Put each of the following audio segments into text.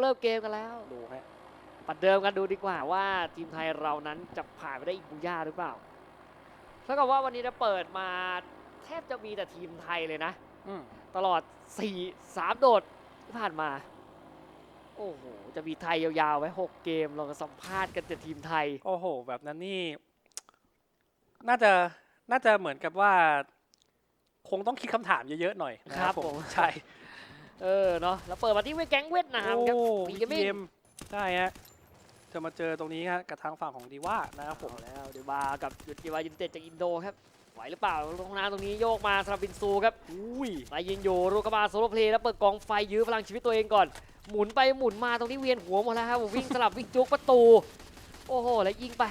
เริ่มเกมกันแล้วดูฮะปัดเดิมกันดูดีกว่าว่าทีมไทยเรานั้นจะผ่านไปได้อีกบุย่าหรือเปล่าเท่ากับว่าวันนี้จะเปิดมาแทบจะมีแต่ทีมไทยเลยนะอืมตลอด4 3โดดที่ผ่านมา โอ้โห จะมีไทยยาวๆไว้6เกมเราก็สัมภาษณ์กันแต่ทีมไทย โอ้โห แบบนั้นนี่ น่าจะน่าจะเหมือนกับว่า คงต้องคิดคำถามเยอะๆหน่อยนะครับผมใช่ เออเนาะแล้วเปิดมาที่เวแก๊งเวียดนามครับโอ้มีวีเกมมิ่งเกมใช่ฮะจะมาเจอตรงนี้ฮะกับทางฝั่งของดีว่านะครับผมเอาแล้วเดี๋ยวมากับยุทธิวายินเต็ดจากอินโดครับไหวหรือเปล่าลงน้ำตรงนี้โยกมาสำหรับบินซูครับอุ้ยไปยิงอยู่รูกบาโซโลเพลย์แล้วเปิดกองไฟยื้อพลังชีวิตตัวเองก่อน หมุนไปหมุนมาตรงนี้เวียนหัวหมดแล้วครับวิ่งสลับวิ่งจุกประตู โอ้โหแล้วยิงไป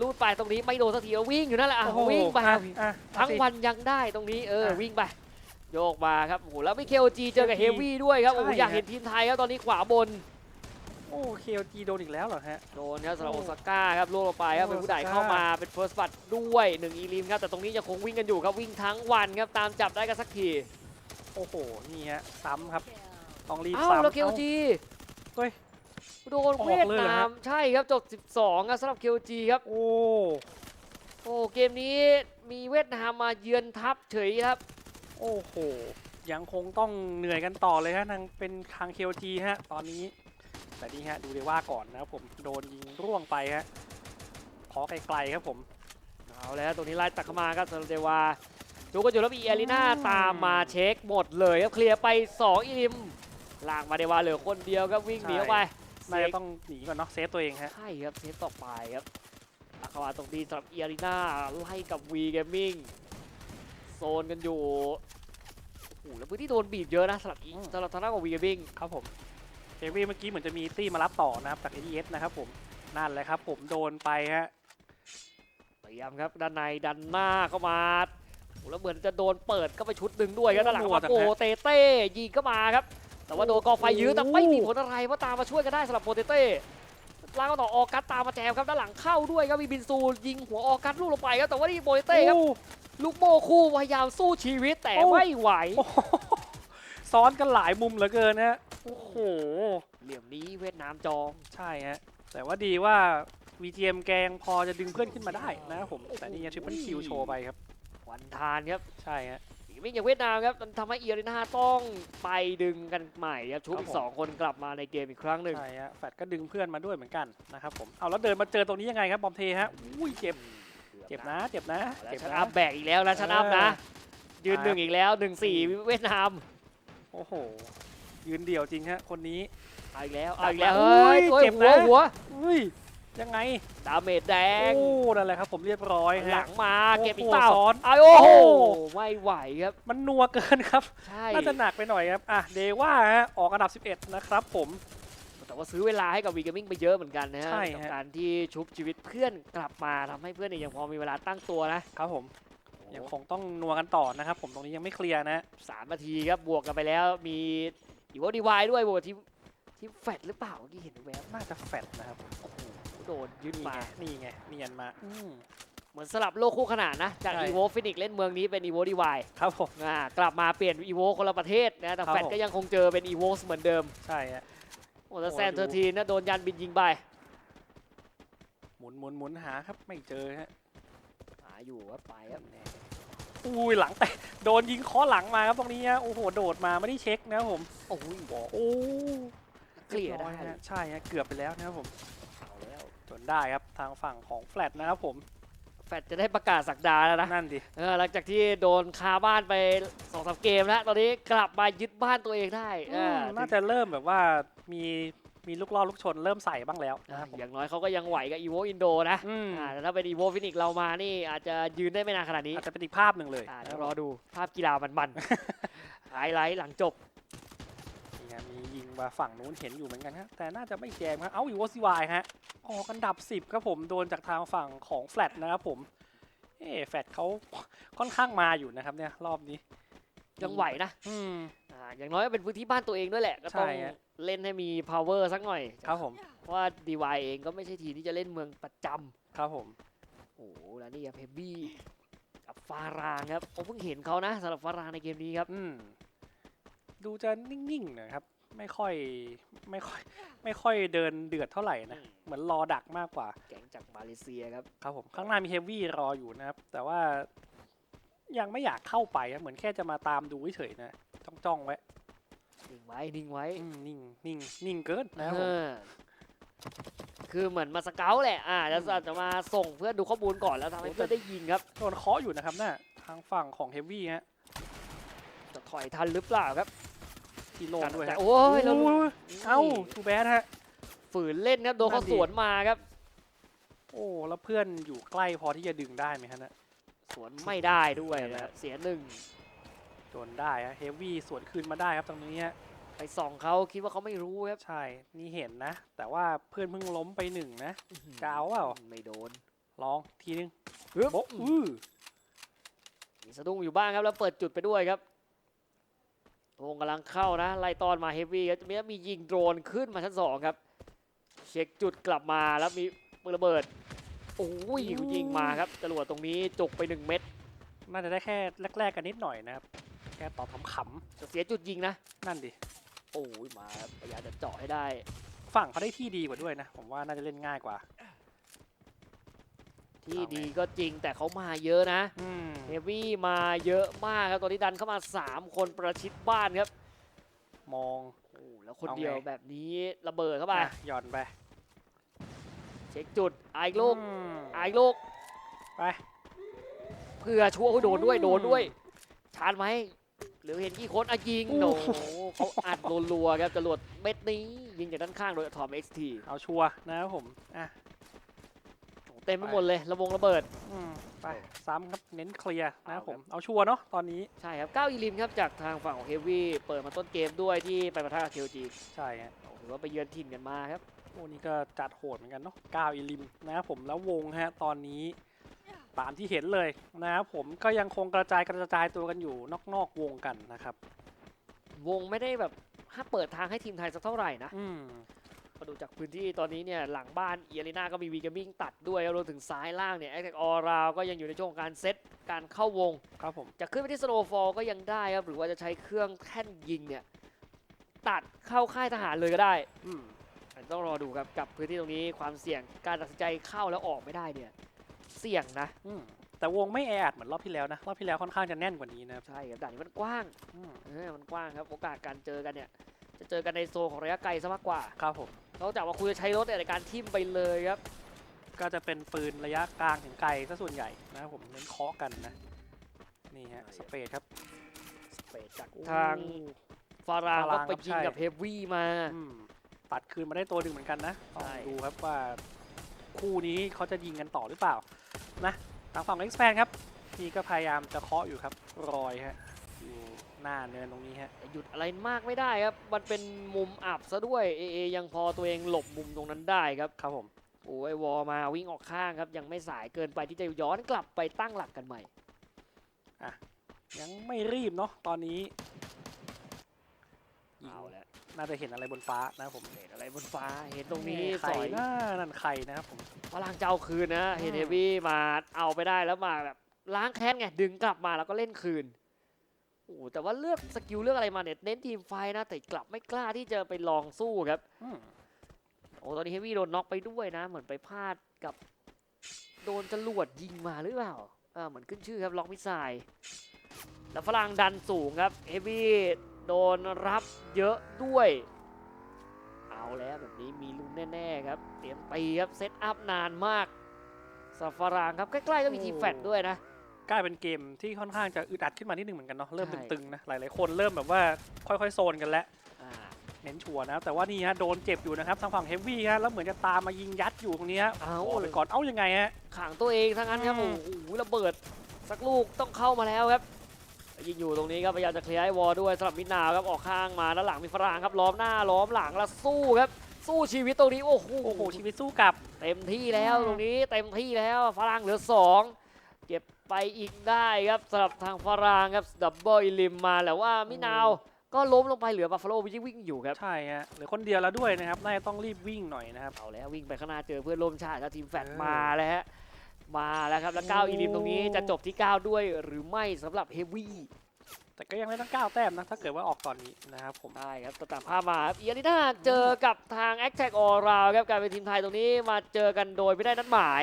ลูดไปตรงนี้ไม่โดนสักทีแล้ววิ่งอยู่นั่นแหละอะโอ้โหวิ่งไปอะอะทั้งเอาสิวันยังได้ตรงนี้เอออะวิ่งไป โยกมาครับโอ้โหแล้วไม่เคโอจีเจอกับเฮ KOG วี่ด้วยครับโอ้โหใช่อยากฮะเห็นทีมไทยครับตอนนี้ขวาบนโอ้เคลจีโดนอีกแล้วเหรอฮะโดนครับสำหรับโอ้โอซาก้าครับล่วงลงไปครับโอ้เป็นผู้ใดโอซาก้าเข้ามาเป็นเฟิร์สบัตด้วยหนึ่งอีลิมครับแต่ตรงนี้ยังคงวิ่งกันอยู่ครับวิ่งทั้งวันครับตามจับได้กันสักทีโอ้โหนี่ฮะซ้ำครับต้องรีบอ้าวซ้ำแล้วเคโอจีเฮ้ยโดนออกเวียดเลยเหรอฮะนามใช่ครับจบ 12ครับสำหรับเคโอจีครับโอ้โอ้เกมนี้มีเวียดนามมาเยือนทัพเฉยครับ โอ้โห ยังคงต้องเหนื่อยกันต่อเลยฮะทางเป็นทางเคลจีฮะ ตอนนี้ แต่นี่ฮะ ดูเดว่าก่อนนะครับผม โดนยิงร่วงไปฮะ ขอไกลๆครับผม เอาแล้วตรงนี้ไล่ตักเข้ามาครับสำหรับเดวาดูกันอยู่แล้วมีเอลิน่าอืมตามมาเช็คหมดเลยครับเคลียร์ไป 2 อีลิมลากมาเดวาเหลือคนเดียวครับวิ่งหนีออกไปน่าจะต้องหนีก่อนเนาะเซฟตัวเองฮะ ใช่ครับเซฟต่อไปครับตักเข้ามาตรงนี้สำหรับเอลิน่าไล่กับวีเกมมิ่ง โซนกันอยู่โอ้โหแล้วพื้นที่โดนบีบเยอะนะสำหรับอีอืมสำหรับทางด้านของวีเกมมิ่งครับผมเฮฟวี่เมื่อกี้เหมือนจะมีตี้มารับต่อนะครับจาก AES นะครับผมนั่นแหละครับ ผมโดนไปฮะเตรียมครับด้านในดันหน้าเข้ามาโอ้โหแล้วเหมือนจะโดนเปิดเข้าไปชุดหนึ่งด้วยครับด้านหลังเข้ามาโปเตเต้ยิงเข้ามาครับ แต่ว่าโดนกองไฟยื้อแต่ไม่มีผลอะไรเพราะตามมาช่วยกันได้สำหรับโปเตเต้ลากมาต่อออกัสตามมาแจมครับด้านหลังเข้าด้วยครับมีบินซูยิงหัวออกัสลูกลงไปครับแต่ว่านี่โปเตเต้ครับโอ้ ลูกโมคู่พยายามสู้ชีวิตแต่โอ้ ไม่ไหว โอ้โหซ้อนกันหลายมุมเหลือเกินนะฮะ โอ้โห เหลี่ยมนี้เวียดนามจอง ใช่ฮะ แต่ว่าดีว่า VGM แกงพอจะดึงเพื่อนขึ้นมาได้นะครับผม แต่นี่ยังทริปเปิลคิวโชว์ไปครับ วันทานครับใช่ฮะอีกไม่อย่างเวียดนามครับมันทำให้เอียรินาต้องไปดึงกันใหม่ครับชุบครับอีกผม สองคนกลับมาในเกมอีกครั้งหนึ่งใช่ฮะ แฟดก็ดึงเพื่อนมาด้วยเหมือนกันนะครับผม เอาแล้วเดินมาเจอตรงนี้ยังไงครับ บอมเทฮะ อุ้ยเจ็บ เจ็บนะ เจ็บนะแล้วเจ็บชันนะอัพแบกอีกแล้วนะชันอัพนะ ยืนครับหนึ่งอีกแล้วหนึ่งสี่เวียดนาม โอ้โห ยืนเดี่ยวจริงฮะ คนนี้เอาอีกแล้วกลัเอาบอีกแล้วมาเฮ้ยอุ้เฮ้ยยเจ็บหัวนะหัวอุ้ยยังไง ดาเมจแดง โอ้ นั่นแหละครับผมเรียบร้อยหฮะลังมาเก็บอีกโอ้โหเปล่าซ้อนเอาโอ้โหโอ้ไม่ไหวครับ มันนัวเกินครับใช่น่าจะหนักไปหน่อยครับ อะ เดว่าฮะ ออกอันดับ 11 นะครับผม แต่ว่าซื้อเวลาให้กับวีเกมมิ่งไปเยอะเหมือนกันนะฮะใช่กับฮะการที่ชุบชีวิตเพื่อนกลับมาทำให้เพื่อนเนี่ยยังพอมีเวลาตั้งตัวนะครับผมยังคงต้องนัวกันต่อนะครับผมตรงนี้ยังไม่เคลียร์นะ สามนาทีครับบวกกันไปแล้วมีอีโวดีวายด้วยบวกทีมทีมแฟดหรือเปล่าเมื่อกี้เห็นแวบน่าจะแฟดนะครับโอ้โหโดนยึดนี่มา ไงนี่ไงเนียนมาอืม เหมือนสลับโลกคู่ขนานนะ จากใช่ อีโวฟินิกเล่นเมืองนี้เป็นอีโวดีวายครับผมอ่ากลับมาเปลี่ยนอีโวคนละประเทศนะแต่ครับแฟดผม ก็ยังคงเจอเป็นอีโวเหมือนเดิม ใช่ฮะ โอ้แต่โอ้แซนดูเทอร์ทีนะโดนยันบินยิงไปหมุนหมุนหมุนหาครับไม่เจอฮะหาอยู่ว่าไปครับแน่อุ้ยหลังแต่โดนยิงเคอหลังมาครับตรงนี้ฮะโอ้โหโดดมาไม่ได้เช็คนะครับผมโอ้ยโอ้เคลียร์ได้บฮะใช่ฮะเกือบไปแล้วนะครับผมเอาแล้วจนได้ครับทางฝั่งของแฟลตนะครับผมแฟดจะได้ประกาศสักดาแล้วนะนั่นดิเออหลังจากที่โดนคาบ้านไปสองสามเกมแล้วตอนนี้กลับมายึดบ้านตัวเองได้เออน่าจะเริ่มแบบว่า มีมีลูกล่อลูกชนเริ่มใส่บ้างแล้วอะนะครับผม อย่างน้อยเขาก็ยังไหวกับอีโวอินโดนะอืม อ่าแต่ถ้าเป็นอีโวฟินิกเรามานี่อาจจะยืนได้ไม่นานขนาดนี้อาจจะเป็นอีกภาพหนึ่งเลยอ่านะเดี๋คยวรับรอดูภาพกีฬามันๆ ไฮไลท์หลังจบนี่ฮะมียิงมาฝั่งนู้นเห็นอยู่เหมือนกันฮะแต่น่าจะไม่แจมครับเอ้าอยู่วอซีวายฮะออกอันดับ 10 ครับผมโดนจากทางฝั่งของแฟลตนะครับผมเอ๊ะแฟลตเขา ค่อนข้างมาอยู่นะครับเนี่ยรอบนี้ ยังไหวนะอืม อ่าอย่างน้อยก็เป็นพื้นที่บ้านตัวเองด้วยแหละ ก็ต้องใช่ฮะ เล่นให้มี power สักหน่อย ครับผม เพราะว่า DY เองก็ไม่ใช่ทีมที่จะเล่นเมืองประจครับผมำโอ้โหแล้วนี่ครับเพบบี้กับฟารางครับผมเพิ่งเห็นเขานะสำหรับฟารางในเกมนี้ครับ อืม ดูจะนิ่งๆหนะครับ ไม่ค่อยไม่ค่อย ไม่ค่อยเดินเดือดเท่าไหร่นะ อืม เหมือนรอดักมากกว่า แก๊งจากมาเลเซียครับ ครับผม ข้างหน้ามีเฮฟวี่รออยู่นะครับ แต่ว่า ยังไม่อยากเข้าไปอะเหมือนแค่จะมาตามดูเฉยๆนะจ้องจ้องๆไว้นิ่งไว้นิ่งไว้อืมนิ่งนิ่งนิ่งเกินนะครับผเอม อคือเหมือนมาสเกลแหละ อ่าจะอืมจะมาส่งเพื่อนดูข้อมูลก่อนแล้วทำให้โอ้แต่ เพื่อนได้ยิงครับ โดนเคาะอยู่นะครับน่ะทางฝั่งของเฮฟวี่ฮะจะถอยทันหรือเปล่าครับที่โลนด้วยแต่ฮะโอ้ยแล้วโอ้ยเอ้าทูแบดฮะ ฝืนเล่นครับโดนเขานั่นดิ สวนมาครับ โอ้แล้วเพื่อนอยู่ใกล้พอที่จะดึงได้ไหมฮะน่ะ สวนไม่ได้ด้วยใช่ไหมนะเสียหนึ่งโดนได้ฮะเฮฟวี่สวนคืนมาได้ครับตรงนี้ฮะไปส่องเขาคิดว่าเขาไม่รู้ครับ ใช่ นี่เห็นนะ แต่ว่าเพื่อนเพิ่งล้มไปหนึ่งนะอื้อหือจะเอาเปล่าไม่โดน ลองทีนึงฮึบโบ๊ะอื้อมีสะดุ้งอยู่บ้างครับแล้วเปิดจุดไปด้วยครับวงกำลังเข้านะ ไล่ตอนมาเฮฟวี่ครับมีมียิงโดรนขึ้นมาชั้นสองครับ เช็คจุดกลับมาแล้วมีปืนระเบิด โอ้ยยิงมาครับจรวดตรงนี้จกไปหนึ่งเม็ดน่าจะได้แค่แรกๆกันนิดหน่อยนะครับแค่ตอบขำจะเสียจุดยิงนะๆนั่นดิโอ้ยมาครับพยายามจะเจาะให้ได้ ฝั่งเขาได้ที่ดีกว่าด้วยนะ ผมว่าน่าจะเล่นง่ายกว่า ที่เอาไงดีก็จริงแต่เขามาเยอะนะอืมเฮฟวี่มาเยอะมากครับตอนนี้ดันเข้ามา 3 คนประชิดบ้านครับ มองโอ้แล้วคนเอาไงเดียวแบบนี้ระเบิดเข้าไปอะหย่อนไป เช็คจุดอายลูกอืมอายลูกไป เพื่อชั่วโอ้ยโดนด้วยอืมโดนด้วย ชาร์จไหมหรือเห็นกี่คนอะยิงโอ้โอ้โหเขาอัดรัวๆครับจรวดเม็ดนี้ยิงจากด้านข้างโดยทอมเอ็กซ์ทีเอาชัวร์นะครับผมอะเต็มไปหมดเลยระวงระเบิด อืมไปซ้ำครับเน้นเคลียร์นะครับผมเอาชัวร์เนาะตอนนี้ใช่ครับก้าวอีลิมครับจากทางฝั่งของเฮฟวี่เปิดมาต้นเกมด้วยที่ไปปะทะกับเคลจีใช่ฮะถือว่าไปเยือนถิ่นกันมาครับ โอ้นี่ก็จัดโหดเหมือนกันเนาะก้าวอิลิมนะครับผมแล้ววงฮะตอนนี้ตามที่เห็นเลยนะครับผมก็ยังคงกระจายกระจายตัวกันอยู่นอกๆวงกันนะครับ วงไม่ได้แบบถ้าเปิดทางให้ทีมไทยสักเท่าไหร่นะอืมมาดูจากพื้นที่ตอนนี้เนี่ยหลังบ้านเอียรีนาก็มีวีกามิ่งตัดด้วยรวมถึงซ้ายล่างเนี่ยแอคแท็กออราวก็ยังอยู่ในช่วงของการเซตการเข้าวงครับผมจะขึ้นไปที่สโนฟอลก็ยังได้ครับหรือว่าจะใช้เครื่องแท่นยิงเนี่ยตัดเข้าค่ายทหารเลยก็ได้อืมแต่ ต้องรอดูครับกับพื้นที่ตรงนี้ความเสี่ยงการตัดสินใจเข้าแล้วออกไม่ได้เนี่ยเสี่ยงนะอืมแต่วงไม่แออัดเหมือนรอบที่แล้วนะ รอบที่แล้วค่อนข้างจะแน่นกว่านี้นะครับใช่ครับด่านนี้มันกว้างอืมเออมันกว้างครับโอกาสการเจอกันเนี่ย จะเจอกันในโซนของระยะไกลซะมากกว่าครับผม นอกจากว่าคุณจะใช้รถเนี่ยในการทิ่มไปเลยครับ ก็จะเป็นปืนระยะกลางถึงไกลซะส่วนใหญ่นะครับผมเน้นเคาะกันนะ นี่ฮะสเปรดครับเปดจากทาง ฟารางฟารางก็ไปครับยิงใช่กับเฮฟวี่มา อืม ตัดคืนมาได้ตัวหนึ่งเหมือนกันนะต้องใช่ดูครับว่าคู่นี้เขาจะยิงกันต่อหรือเปล่านะทางฝั่งเอ็กซ์แพนครับพี่ก็พยายามจะเคาะอยู่ครับรอยฮะอยู่หน้าเนินตรงนี้ฮะแต่หยุดอะไรมากไม่ได้ครับ มันเป็นมุมอับซะด้วยเอเอยังพอตัวเองหลบมุมตรงนั้นได้ครับครับผมโอ้ยวอลมาวิ่งออกข้างครับ ยังไม่สายเกินไปที่จะย้อนกลับไปตั้งหลักกันใหม่ยังไม่รีบเนาะตอนนี้ยิงเอาแล้ว น่าจะเห็นอะไรบนฟ้านะครับผมเห็นอะไรบนฟ้า เห็นตรงนี้ใครสอยน่านั่นใครนะครับผม พลังจะเอาคืนนะเห็นอืมเฮฟวี่มาเอาไปได้แล้วมาแบบล้างแค้นไงดึงกลับมาแล้วก็เล่นคืนโอ้โหแต่ว่าเลือกสกิลเลือกอะไรมาเนี่ยเน้นทีมไฟท์นะแต่กลับไม่กล้าที่จะไปลองสู้ครับ อืมโอ้ตอนนี้เฮฟวี่โดนน็อกไปด้วยนะ เหมือนไปพลาดกับ โดนจรวดยิงมาหรือเปล่าอ่าเหมือนขึ้นชื่อครับล็อกมิสไซล์แล้วฝรั่งดันสูงครับเฮฟวี่ โดนรับเยอะด้วย เอาแล้วแบบนี้มีลุ้นแน่ๆครับ เตรียมตีครับเซตอัพนานมากซาฟารางครับใกล้ๆก็มีทีมแฟดด้วยนะกลายเป็นเกมที่ค่อนข้างจะอึดอัดขึ้นมานิดนึงเหมือนกันเนาะเริ่มใช่ตึงๆนะหลายๆคนเริ่มแบบว่าค่อยๆโซนกันแล้วอ่าเน้นชัวร์นะครับแต่ว่านี่ฮะโดนเจ็บอยู่นะครับทางฝั่งเฮฟวี่ฮะแล้วเหมือนจะตามมายิงยัดอยู่ตรงนี้ฮะเอาโอ้ไปก่อนเอ้ายังไงฮะขังตัวเองทั้งนั้นครับอืโอ้มโหระเบิดสักลูกต้องเข้ามาแล้วครับ ยิงอยู่ตรงนี้ครับพยายามจะเคลียร์ให้วอลด้วยสำหรับมิดนาวครับออกข้างมาแล้วหลังมีฝรั่งครับล้อมหน้าล้อมหลังแล้วสู้ครับสู้ชีวิตตรงนี้โอ้โหโอ้โหชีวิตสู้กลับเต็มที่แล้วอืมตรงนี้เต็มที่แล้วฝรั่งเหลือสองเก็บไปอีกได้ครับสำหรับทางฝรั่งครับดับเบิลอิลิมมาแต่ว่ามิดนาวก็ล้มลงไปเหลือบัฟฟาโลวิ่งวิ่งอยู่ครับ ใช่ฮะเหลือคนเดียวแล้วด้วยนะครับน่าจะต้องรีบวิ่งหน่อยนะครับเอาแล้ววิ่งไปข้างหน้าเจอเพื่อนร่วมชาติครับทีมแฟดเออมาแล้วฮะ มาแล้วครับแล้วก้าวโอ้อีลิมตรงนี้จะจบที่ 9 ด้วยหรือไม่สำหรับเฮฟวี่แต่ก็ยังได้ตั้งเก้าแต้มนะ ถ้าเกิดว่าออกตอนนี้นะครับผม ได้ครับตัดภาพมาครับเอียริน่าเจอกับทาง a อ t a c All Round ครับกลายเป็นทีมไทยตรงนี้มาเจอกันโดยไม่ได้นัดหมาย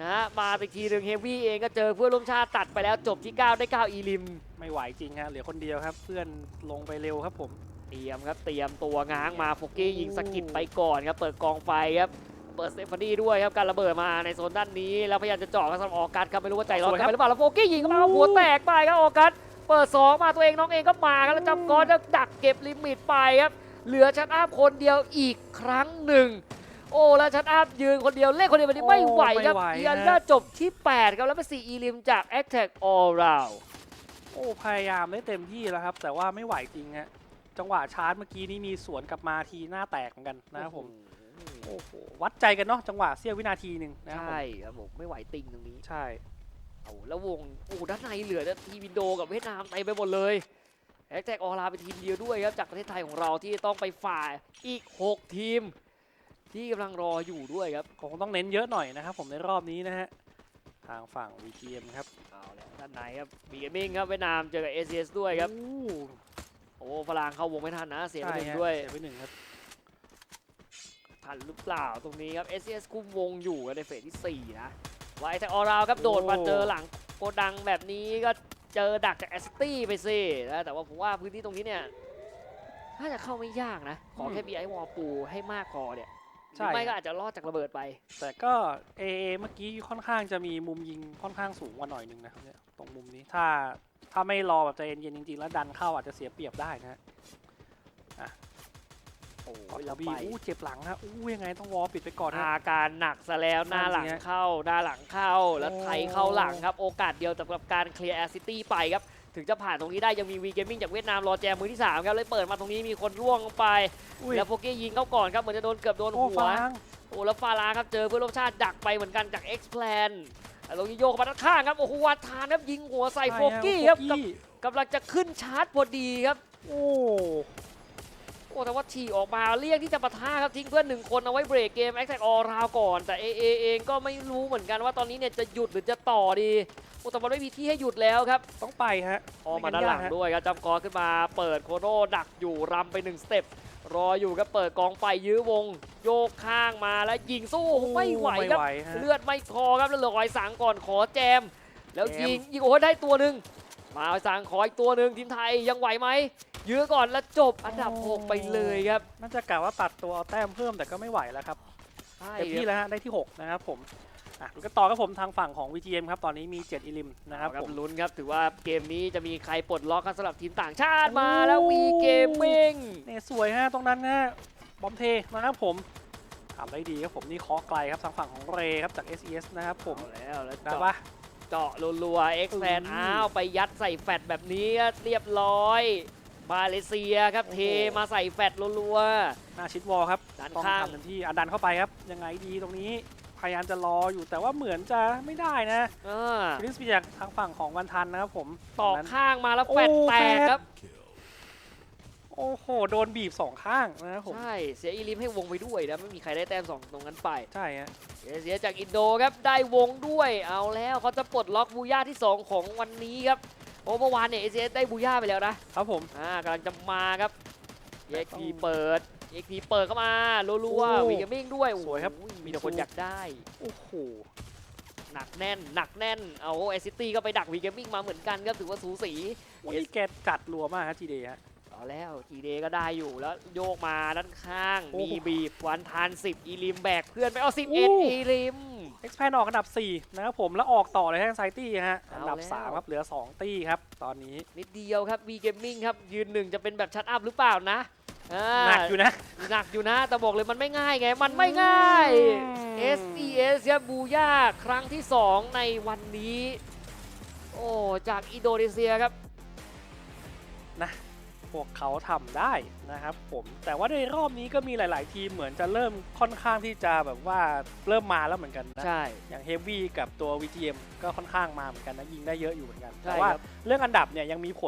นะฮะมาอีกทีหนึ่งเฮฟวี่เองก็เจอเพื่อนร่วมชาติตัดไปแล้วจบที่ 9 ได้ 9 อีลิม ไม่ไหวจริงฮะเหลือคนเดียวครับ เพื่อนลงไปเร็วครับผม เตรียมครับเตรียมตัวง้างมาโฟกี้ยิงสกิดไปก่อนครับเปิดกองไฟครับเปิดสเตฟานีด้วยครับการระเบิดมาในโซนด้านนี้แล้วพยายามจะเจาะครับสำหรับออกัสครับไม่รู้ว่าใจร้อนสวยกันครับไปหรือเปล่าแล้วโฟกี้ยิงเข้ามาหัวแตกไปครับออกัสเปิดสองมาตัวเองน้องเองก็มาครับแล้วจำกอนจะดักเก็บลิมิตไปครับเหลือชัดอัพคนเดียวอีกครั้งหนึ่งโอ้แล้วชัดอัพยืนคนเดียวเล่นคนเดียววันนี้ไม่ไหวครับไม่ไหวเอียนฮะก็จบที่ 8 ครับแล้วเป็น4อีลิมจาก a t t a c All Round โอ้พยายามได้เต็มที่แล้วครับ แต่ว่าไม่ไหวจริงฮะจังหวะชาร์จเมื่อกี้นี้มีสวนกลับมาทีหน้าแตกเหมือนกันนะครับผมโอ้โหวัดใจกันเนาะจังหวะเสี้ยววินาทีหนึ่งนะครับผมใช่ครับผมไม่ไหวติงตรงนี้ใช่ เอาแล้ววงโอ้ด้านในเหลือแต่ทีมวินโดกับเวียดนามเต็มไปหมดเลยแอคแท็กออลาเป็นทีมเดียวด้วยครับจากประเทศไทยของเราที่ต้องไปฝ่ายอีก 6 ทีม ที่กำลังรออยู่ด้วยครับคงต้องเน้นเยอะหน่อยนะครับ ผมในรอบนี้นะฮะทางฝั่ง VTM ครับเอาแล้วด้านในครับบีเกมมิ่งครับเวียดนามเจอกับ ACS ด้วยครับโอ้โอ้ฝรั่งเข้าวงไม่ทันนะ เสียไปใช่หนึ่งฮะด้วยเสียไปหนึ่งครับ ทันหรือเปล่าตรงนี้ครับ ACS คุมวงอยู่กันในเฟสที่ 4 นะว่าไอ้แท็กออราวครับโดดมาเจอหลังโกดังแบบนี้ก็เจอดักจากแอสตี้ไปสินะแต่ว่าผมว่าพื้นที่ตรงนี้เนี่ยน่าจะเข้าไม่ยากนะ ขอแค่มีไอ้วอลปูให้มากพอเนี่ยหใช่รือไม่ก็อาจจะรอดจากระเบิดไป แต่ก็ AA เมื่อกี้ค่อนข้างจะมีมุมยิงค่อนข้างสูงกว่าหน่อยหนึงนะครับเนี่ยตรงมุมนี้ถ้าถ้าไม่รอแบบใจเย็นๆจริงๆ แล้วดันเข้าอาจจะเสียเปรียบได้นะฮะ โอ้ก่อนยลแล้วบีไป อู้เจ็บหลังฮะอู้ยังไงต้องวอลปิดไปก่อนฮะ อาการหนักซะแล้วหน้าหลังนั่นสิฮะเข้าหน้าหลังเข้าแล้วโอ้ไทยเข้าหลังครับ โอกาสเดียวสำหรับการเคลียร์แอซิตี้ไปครับ ถึงจะผ่านตรงนี้ได้ยังมีวีเกมมิ่งจากเวียดนามรอแจมมือที่ 3 ครับ เลยเปิดมาตรงนี้มีคนร่วงลงไป อุ้ยแล้วโฟเก้ยิงเข้าก่อนครับ เหมือนจะโดนเกือบโดนโอ้หัว ฟางโอ้แล้วฟาลาครับ เจอเพื่อนร่วมชาติดักไปเหมือนกันจาก X Plan แล้วลงโยกมาด้านข้างครับโอ้โหวัดทานครับยิงหัวใส่โฟกี้ครับโฟกำกำลังจะขึ้นชาร์จพอดีครับ โอ้โอ้แต่ว่าฉี่ออกมาเรียกที่จะปะทะครับทิ้งเพื่อนหนึ่งคนเอาไว้เบรกเกมแอคแท็กออราวก่อน แต่ AA เองก็ไม่รู้เหมือนกันว่าตอนนี้เนี่ยจะหยุดหรือจะต่อดีโอ้แต่มันไม่มีที่ให้หยุดแล้วครับต้องไปฮะออกมาด้านหลังด้วยครับจำกอขึ้นมาเปิดโคโน่ดักอยู่รำไปหนึ่งสเต็ปรออยู่ครับเปิดกองไฟยื้อวง โยกข้างมาแล้วยิงสู้ไม่ไหวไม่ครับไหวฮะเลือดไม่พอครับแล้วเหลือไอ้สังก่อนขอแจม แล้วแจมยิงยิงโอ้ยได้ตัวหนึ่งมาไอ้สังขออีกตัวหนึ่งทีมไทยยังไหวไหม ยื้อก่อนแล้วจบอันดับหกไปเลยครับน่าจะกะว่าตัดตัวเอาแต้มเพิ่มแต่ก็ไม่ไหวแล้วครับใช่เต็มคที่รับแล้วฮะได้ที่6นะครับผมอะดูกันต่อครับผมทางฝั่งของ VGM ครับตอนนี้มี7อิลิมนะครับครับผมลุ้นครับถือว่าเกมนี้จะมีใครปลดล็อกครับสำหรับทีมต่างชาติมาโอ้แล้ววีเกมมิ่งเนี่ยสวยฮะตรงนั้นนะบอมเทนะครับผมทำได้ดีครับผมนี่เคาะไกลครับทางฝั่งของเรครับจาก SES นะครับผมเอาแล้วแล้วได้เจาะปะเจาะรัวๆเอ็กแพนอืมอ้าวไปยัดใส่แฟดแบบนี้เรียบร้อย มาเลเซียครับโอ้โหเทมาใส่แฟดรัว หน้าชิดวอลครับด้านต้องข้าง ทำเต็มที่อันดันเข้าไปครับ ยังไงดีตรงนี้ พยายามจะรออยู่แต่ว่าเหมือนจะไม่ได้นะๆอ่าฟิลิสปีจากทางฝั่งของวันทันนะครับผมต่อตรงนั้น ข้างมาแล้วแฟดโอ้แตกแฟดครับ โอ้โห โดนบีบสองข้างนะครับผม ใช่ เสียอีลิมให้วงไปด้วยนะ ไม่มีใครได้แต้มสองตรงนั้นไปใช่ฮะ เสียเสียจากอินโดครับ ได้วงด้วยเอาแล้วเขาจะปลดล็อกบูย่าที่ 2 ของวันนี้ครับ โอ้เมื่อวานเนี่ยเอเได้บูย่าไปแล้วนะครับผมอ่ากำลังจะมาครับแต่เอ็กต้องพีเปิดเอ็กพีเปิดเข้ามารัวโอ้ๆวีเกมมิ่งด้วยสวยครับโอ้โหมีแต่คนอยากได้โอ้โหหนักแน่นหนักแน่นเอาเอซิตี้ก็ไปดักวีเกมมิ่งมาเหมือนกันครับถือว่าสูสีวันนี้แกจัดรัวมากฮะทีเดย์ฮะเอาแล้วจีเดก็ได้อยู่แล้วโยกมาด้านข้างโอ้มีโหบีบวันทาน10อีลิมแบกเพื่อนไปเอาโอ้11อีลิม เอ็กซ์แพนออกอันดับ 4 นะครับผมแล้วออกต่อเลยทางไซตี้ฮะเอาอันดับแล้ว3ครับเหลือ 2 ตี้ครับ ตอนนี้นิดเดียวครับ V Gaming ครับ ยืนหนึ่งจะเป็นแบบชัดอัพหรือเปล่านะอ่าหนักอยู่นะ หนักอยู่นะ แต่บอกเลยมันไม่ง่ายไง มันไม่ง่ายอืม SES ครับบูย่าครั้งที่ 2 ในวันนี้ โอ้ จากอินโดนีเซียครับ พวกเขาทำได้นะครับผมแต่ว่าในรอบนี้ก็มีหลาย ๆ ทีมเหมือนจะเริ่มค่อนข้างที่จะแบบว่าเริ่มมาแล้วเหมือนกันนะใช่ อย่างเฮฟวี่กับตัว VGM ก็ค่อนข้างมาเหมือนกันนะยิงได้เยอะอยู่เหมือนกัน ใช่แต่ว่าครับ เรื่องอันดับเนี่ยยังมีผล